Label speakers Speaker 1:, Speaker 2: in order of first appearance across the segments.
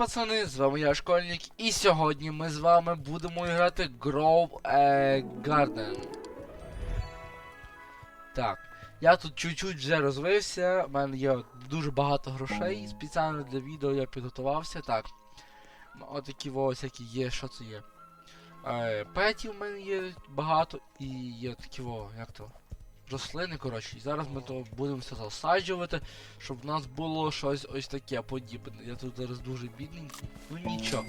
Speaker 1: пацани, з вами я школьник, і сьогодні ми з вами будемо грати Grove е, Garden. Так, я тут чуть-чуть вже розвився, в мене є дуже багато грошей, спеціально для відео я підготувався. Так. Отакі во всякі є, що це є. Е, петів в мене є багато, і є такі во, як то. Рослини, коротше, і зараз ми то будемо все засаджувати, щоб в нас було щось ось таке подібне. Я тут зараз дуже бідненький. Ну нічого.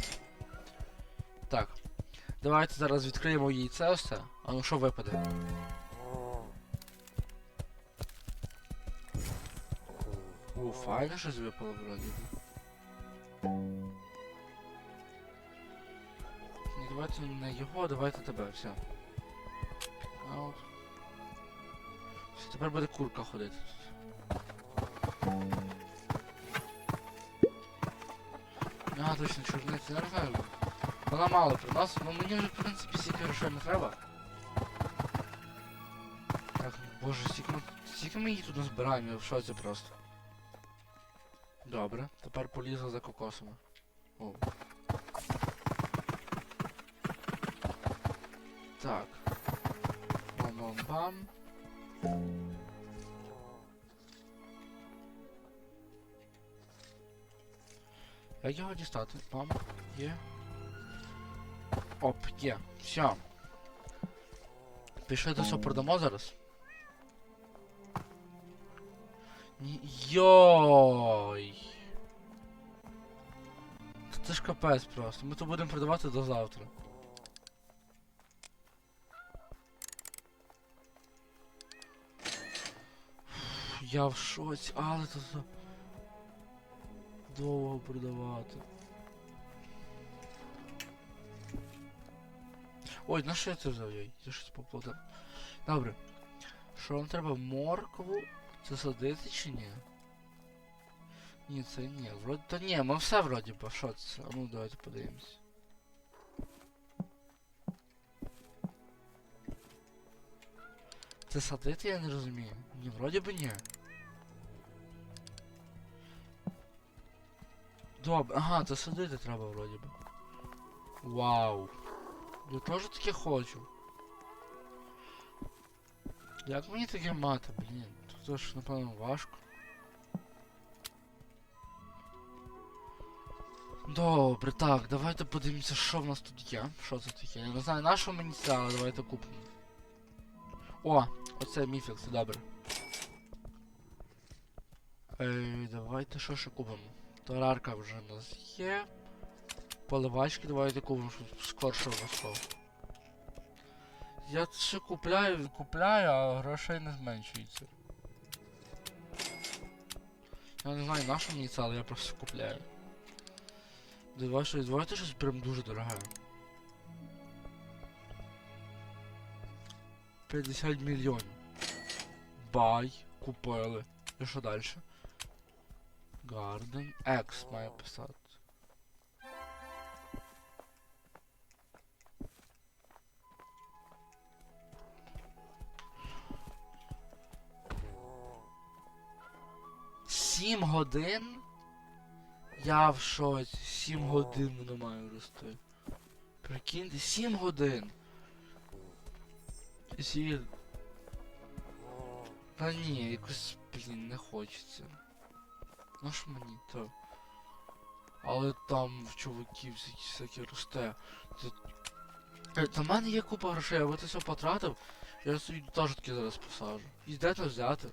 Speaker 1: Так. Давайте зараз відкриємо яйце все. А ну що випаде? О, файно щось випало вроді. давайте не його, давайте тебе, все. Все, тепер буде курка ходити тут. А, точно, чорниця, я. Вона мало приносить, ну мені вже, в принципі, стільки грошей не треба. Так, боже, стільки ми, стільки ми її тут назбираємо, я в шоці просто. Добре, тепер полізла за кокосами. О. Так. Бам-бам-бам. Як його дістати? Бам. Є. Оп, є. Все. Пішли до продамо зараз. Йой. Це ж капець просто. Ми то будемо продавати до завтра. Я в шоці, але то за... довго продавати. Ой, на що я це взяв? Йой, я щось поплутав. Добре. Що вам треба? Моркву? Це садити чи ні? Ні, це ні. Вроді. Та ні, ми все вроді по що це? А ну давайте подивимось. Це садити я не розумію. Ні, вроді би ні. Добре, ага, це садити треба вроді би. Вау. Я теж таке хочу. Як мені таке мати, блін? Тут ж, напевно, важко. Добре, так, давайте подивимося, що в нас тут є. Що це таке? Я не знаю, на що мені це, але давайте купимо. О, оце міфікс, добре. Ей, давайте що ще купимо? Тарарка вже у нас є. Поливачки давайте купимо, щоб скорше росло. Я ще купляю, купляю, а грошей не зменшується. Я не знаю на що мені це, але я просто купляю. Давай щось, давайте щось прям дуже дороге. 50 мільйонів. Бай, купили. І що далі? Garden X має писати. Сім годин? Я в шоці. Сім годин воно має рости. Прикиньте, сім годин. Сі... Та ні, якось, блін, не хочеться. Ж мені то. Але там в чуваків всякі, росте. Е, Та в мене є купа грошей, я би це все потратив, я собі теж таки зараз посаджу. І де то взяти?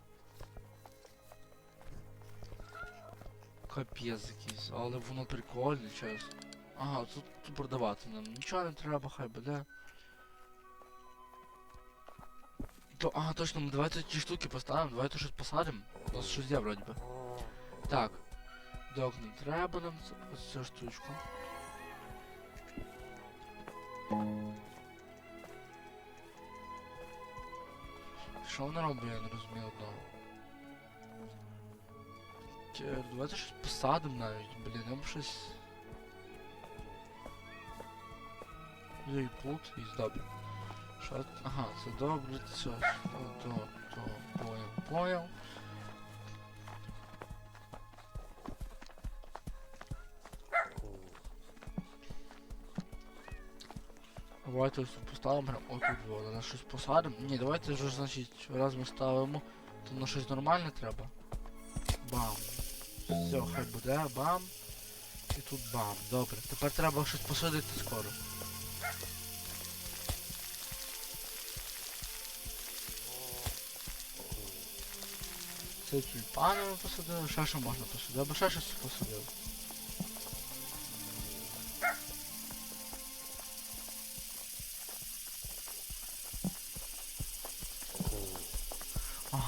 Speaker 1: Капець якийсь, але воно прикольне, чесно. Ага, тут, тут продавати нам нічого не треба, хай буде. То, ага, точно, ми давайте ті штуки поставимо, давайте щось посадимо. У нас щось є вроді би. Так. Док не треба нам цю штучку. Що вона робить, я не розумію одного. Тя, Давайте щось посадимо навіть, блін, нам щось. І плут, і добре. Що? Ага, це добре, це то, понял, понял. Давайте поставимо отут. На щось посадимо. Ні, давайте вже, значить, раз ми ставимо, то на щось нормальне треба. Бам. Все, хай буде, бам. І тут бам. Добре. Тепер треба щось посадити скоро. Це тюльпани ми посадили, ще що можна посадити, або ще щось посадили.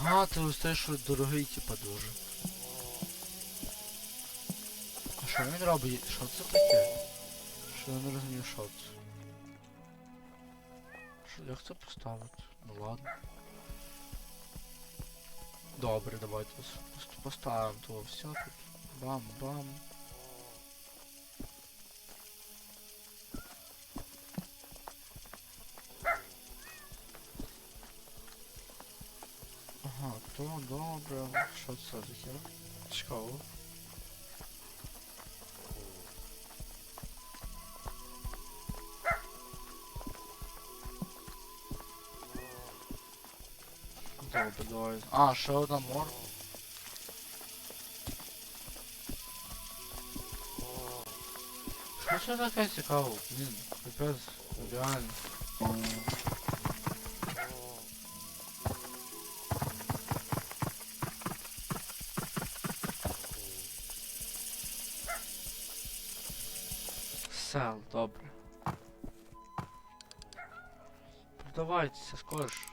Speaker 1: Ага, це ось те, що дорогий, типа дуже. А що він робить? Що це таке? Що я не розумію, що це? Що, як це поставити? Ну ладно. Добре, давайте поставимо то все тут. Бам-бам. То добре. Що це таке? Цікаво. Добре, давай. А, ще одна мор. Що це таке цікаво? Блін, капець, реально. Добре. Продавайтеся, скорше.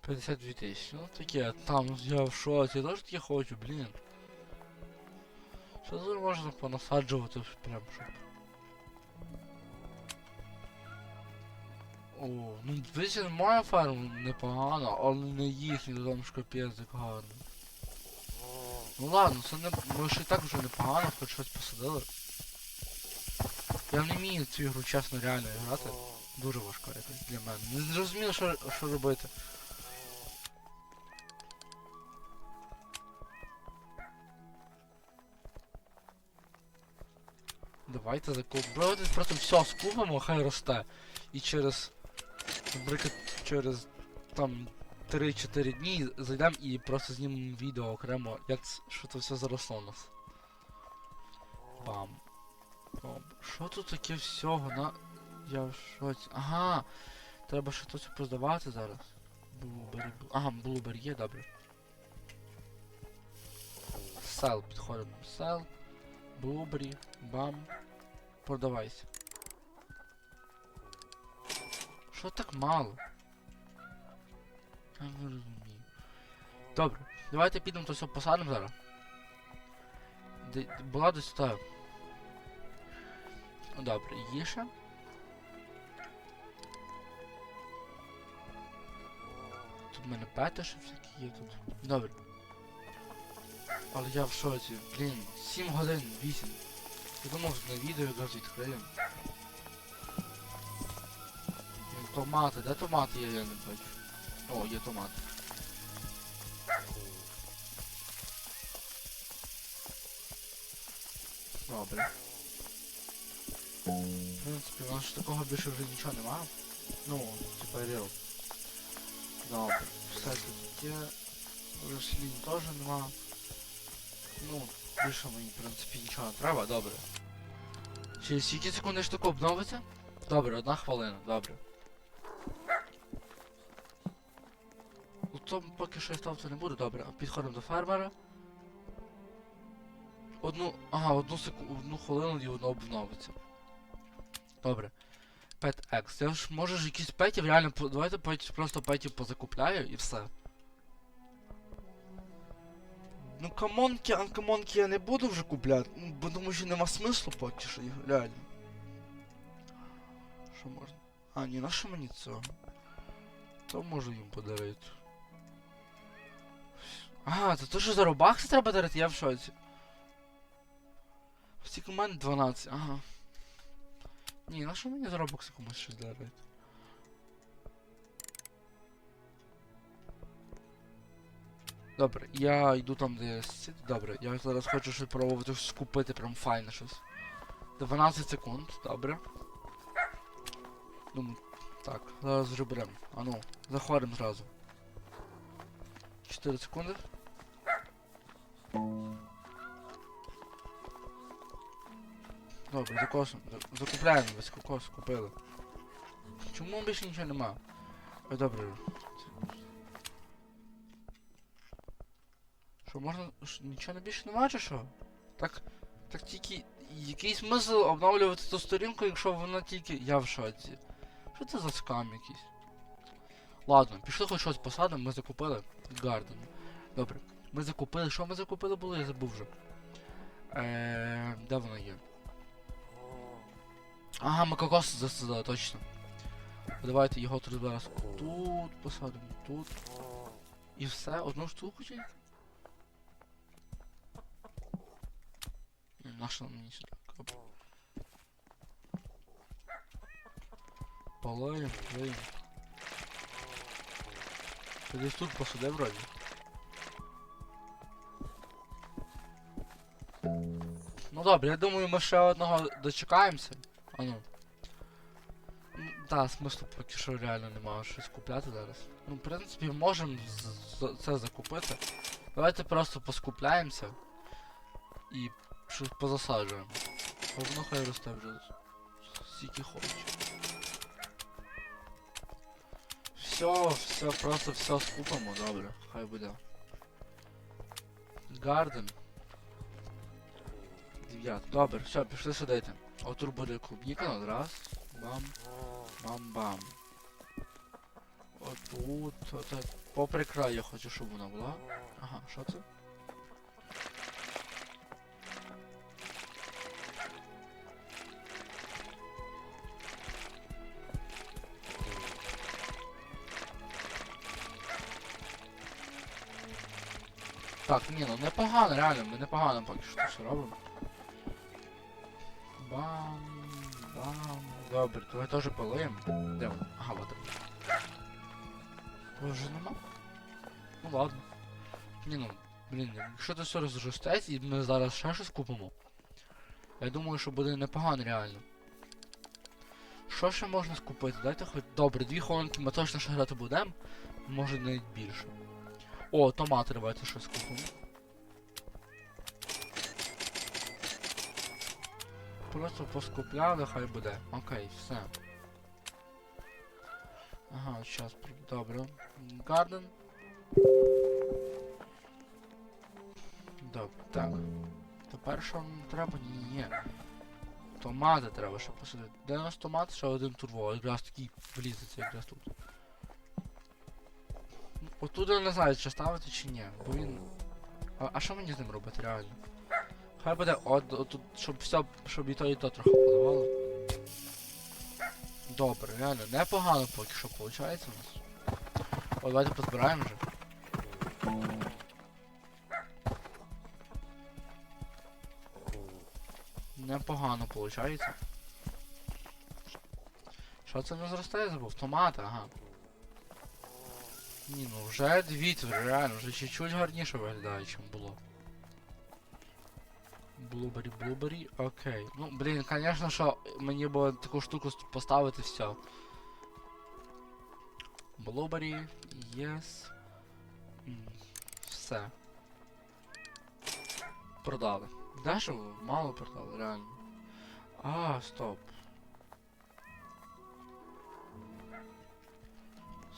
Speaker 1: 52 тисячі, ну таке, там я в шоці, я теж таке хочу, блін. Що тут можна понасаджувати прям щоб. О, ну дивіться, моя ферма непогана, але не їхні, то там ж капець. Ну ладно, це не. Ми ж і так вже непогано, хоч щось посадили. Я не вмію цю ігру чесно реально грати. Дуже важко якось для мене. Не зрозуміло, що, що робити. Давайте закупимо. Просто все скупимо, хай росте. І через. Наприклад, через там 3-4 дні зайдемо і просто знімемо відео окремо, як що це все заросло у нас. Бам. Що тут таке всього на. Я в. Ага. Треба ще тут продавати зараз. Блубері. бл- Ага, блубері є, добре. Сел, підходимо. Сел. Блубері. Бам. Продавайся. Що так мало? Я не розумію. Добре, давайте підемо то все посадимо зараз. Де, була десь та. Ну, Добре, є ще. Тут в мене пети ще всякі є тут. Добре. Але я в шоці. Блін, 7 годин, 8. Я думав, на відео якраз відкриємо. Томати, де томати є, я не бачу. О, є томати. Добре. В принципі, у нас ж такого більше вже нічого нема. Ну, типа рил. Добре. Все тут є. Рослін теж нема. Ну, більше мені, в принципі, нічого не треба, добре. Через скільки секунд штука обновиться? Добре, одна хвилина, добре. У тому поки що я ставити не буду, добре. Підходимо до фермера. Одну. Ага, одну секунду, одну хвилину і воно обновиться. Добре. Pet X. Я ж може ж якісь петів реально давайте просто петів позакупляю і все. Ну камонки, анкамонки я не буду вже купляти, ну, бо тому що нема смислу поки що їх, реально. Що можна? А, ні, на що мені це? То можу їм подарити. Ага, це то що за робакси треба дарити, я в шоці. Всі у мене 12, ага. Ні, на що мені за робокси комусь щось дарити? Добре, я йду там, де. Добре, я зараз хочу щось пробувати щось купити, прям файне щось. 12 секунд, добре. Думаю, так, зараз вже беремо. А ну, заходимо зразу. 4 секунди. Добре, за- Закупляємо весь кокос, купили. Чому більше нічого нема? Ой, добре. Що, можна. Нічого не більше нема чи що? Так. Так тільки. Який смисл обновлювати ту сторінку, якщо вона тільки. Я в шоці. Що це за скам якийсь? Ладно, пішли хоч щось посадимо, ми закупили Гарден. Добре. Ми закупили. Що ми закупили було? Я забув вже. Е, де воно є? Ага, ми кокос засадили, точно. Давайте його тут зараз тут посадимо, тут. І все, одну штуку? Ні, Наша мені сюди. Оп. Полоєм, полоєм. Ти десь тут посади вроді. Ну добре, я думаю, ми ще одного дочекаємося. А ну. Ну, Та, смислу поки що реально немає щось купляти зараз. Ну, в принципі, можемо це закупити. Давайте просто поскупляємося і щось позасаджуємо. Воно хай росте вже скільки хоче. Все, все, просто все скупимо, добре, хай буде. Гарден. Дев'ят. Добре, все, пішли сидити. Отут буде клубніка, от раз. Бам. Бам-бам. Отут, отак. Попри край я хочу, щоб вона була. Ага, що це? Так, ні, ну непогано, реально, ми непогано поки що все робимо. Бам, бам. Добре, давай теж полиємо. Де воно? Ага, вот. Вже нема? Ну ладно. Ні ну, блін, якщо це все розростеться і ми зараз ще щось купимо. Я думаю, що буде непогано реально. Що ще можна скупити? Дайте хоч. Добре, дві хвилинки ми точно ще грати будемо. Може навіть більше. О, томати давайте щось купимо. Просто поскупляли, хай буде. Окей, все. Ага, сейчас, добре. Гарден. Добре, так. Тепер що нам треба? Ні, ні. Томати треба ще посадити. Де у нас томат? Ще один турбо. Якраз такий влізеться якраз тут. Отут я не знаю, чи ставити чи ні, бо він. А, а що мені з ним робити реально? Хай буде от, от, тут, щоб все, щоб і то, і то трохи подавало. Добре, реально, непогано поки що виходить у нас. О, давайте позбираємо вже. Непогано виходить. Що це не зростає, забув? Томати, ага. Ні, ну вже дивіться, реально, вже чуть-чуть гарніше виглядає, чим було. Блубері, блубері, окей. Ну, блін, звісно, що мені було таку штуку поставити все. Блубері, єс. Все. Продали. Дешево? Мало продали, реально. А, стоп.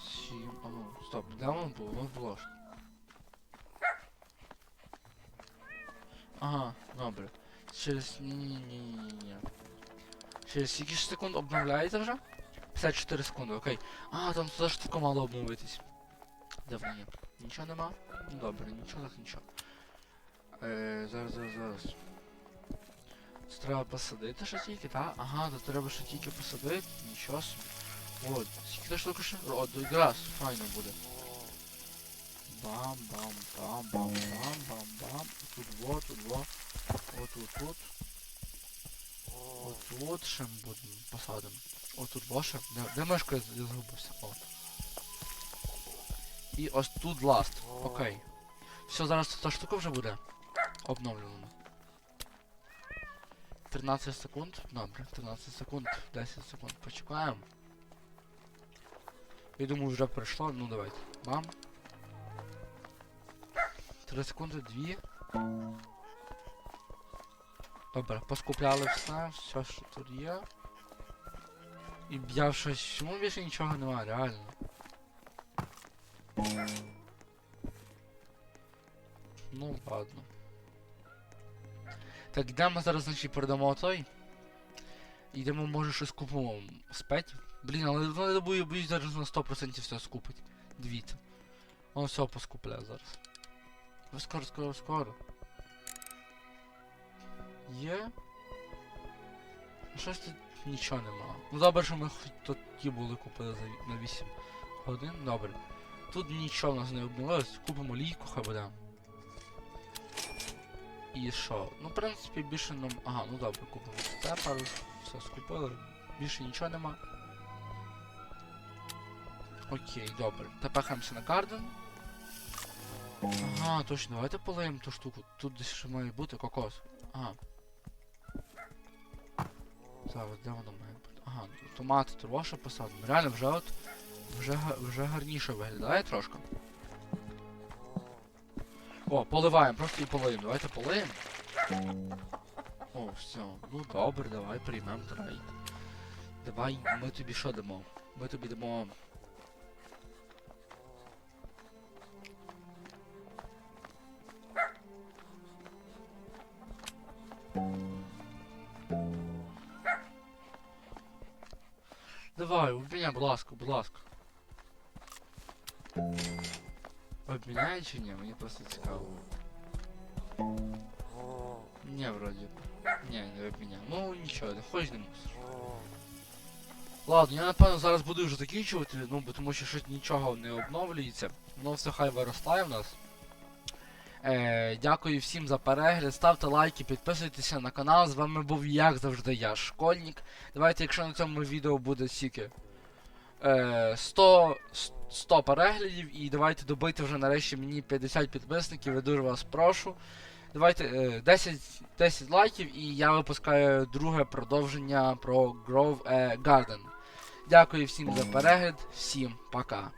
Speaker 1: Сім. А ну, стоп, де воно було? Воно було ж. Ага, добре. Через. Ні-ні-ні-ні. Через скільки ж секунд обновляється вже? 54 секунди, окей. А, там туди ж мало обновитись. Воно є? Нічого нема? Ну добре, нічого так нічого. Е, зараз, зараз, зараз. Це треба посадити ще тільки, так? Ага, то треба ще тільки посадити, нічого собі. От, скільки та штука ще? О, якраз, файно буде. Бам, бам, бам, бам, бам, бам, бам. Тут во, тут во. От тут, тут. От тут ще ми будемо посадимо. От тут во ще. Де, де мишка я я загубився? О. І ось тут ласт. Окей. Все, зараз та штука вже буде. Обновлена. 13 секунд. Добре, 13 секунд, 10 секунд. Почекаємо. Я думаю, вже пройшло, ну давайте. Бам. 3 секунди, 2. Добре, поскупляли все, все, що тут є. І я щось. Чому більше нічого немає, реально? Ну ладно. Так, йдемо зараз, значить, передамо той. Йдемо, може, щось купимо з петів. Блін, але я боюсь зараз на 100% все скупить. Дивіться. Он все поскупляє зараз. Скоро, скоро, скоро. Є. Ну щось тут нічого нема. Ну добре, що ми хоч ті були купили за на 8 годин. Добре. Тут нічого в нас не обновилось. Купимо лійку, хай буде. І що? Ну, в принципі, більше нам. Ага, ну добре, купимо пару. Все, скупили. Більше нічого нема. Окей, добре. Тепер хамся на гарден. Ага, точно, давайте полиємо ту штуку. Тут десь ще має бути кокос. Ага. Зараз, де воно має бути? Ага, томати троша посадимо. Реально вже от. Вже, вже гарніше виглядає трошки. О, поливаємо, просто і полиємо. Давайте полиємо. О, все. Ну добре, давай приймемо трейд. Давай, ми тобі що дамо? Ми тобі дамо. Давай, обміняй, будь ласка, будь ласка. Обміняє чи ні? Мені просто цікаво. Ні, вроді. Ні, не обміняв. Ну нічого, не хоч не мусиш. Ладно, я напевно зараз буду вже закінчувати, ну бо тому що щось нічого не обновлюється. Воно все хай виростає в нас. Е, дякую всім за перегляд. Ставте лайки, підписуйтеся на канал. З вами був як завжди я, школьник. Давайте, якщо на цьому відео буде стільки е, 100, 100 переглядів, і давайте добити вже нарешті мені 50 підписників, я дуже вас прошу. Давайте е, 10, 10 лайків і я випускаю друге продовження про Grove е, Garden. Дякую всім за перегляд, всім пока.